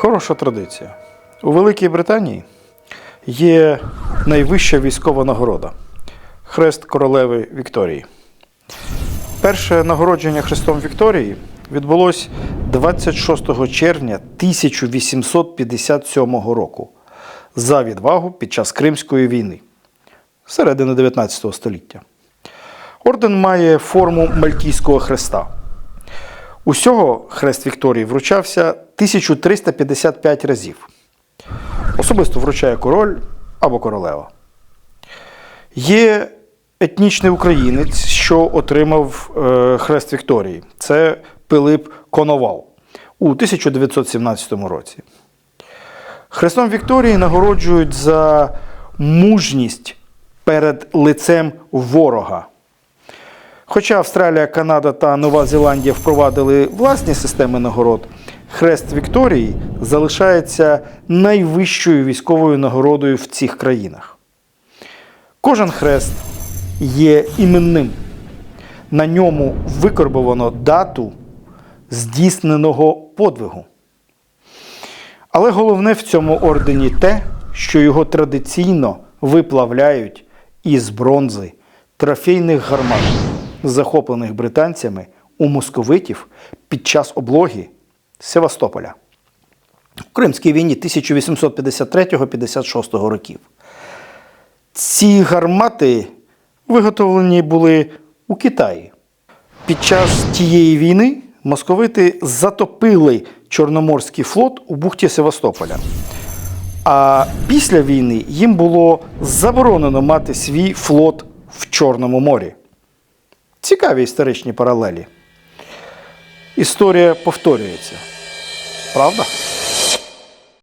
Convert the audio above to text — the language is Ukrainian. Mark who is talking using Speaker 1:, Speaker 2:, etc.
Speaker 1: Хороша традиція. У Великій Британії є найвища військова нагорода Хрест королеви Вікторії. Перше нагородження Хрестом Вікторії відбулось 26 червня 1857 року за відвагу під час Кримської війни середини 19 століття. Орден має форму Мальтійського хреста. Усього хрест Вікторії вручався 1355 разів. Особисто вручає король або королева. Є етнічний українець, що отримав е, хрест Вікторії. Це Пилип Коновал у 1917 році. Хрестом Вікторії нагороджують за мужність перед лицем ворога. Хоча Австралія, Канада та Нова Зеландія впровадили власні системи нагород, хрест Вікторії залишається найвищою військовою нагородою в цих країнах. Кожен хрест є іменним. На ньому викорбовано дату здійсненого подвигу. Але головне в цьому ордені те, що його традиційно виплавляють із бронзи трофейних гармат, захоплених британцями у московитів під час облоги Севастополя у Кримській війні 1853-56 років. Ці гармати виготовлені були у Китаї. Під час тієї війни московити затопили Чорноморський флот у бухті Севастополя. А після війни їм було заборонено мати свій флот в Чорному морі. Цікаві історичні паралелі. Історія повторюється. Правда?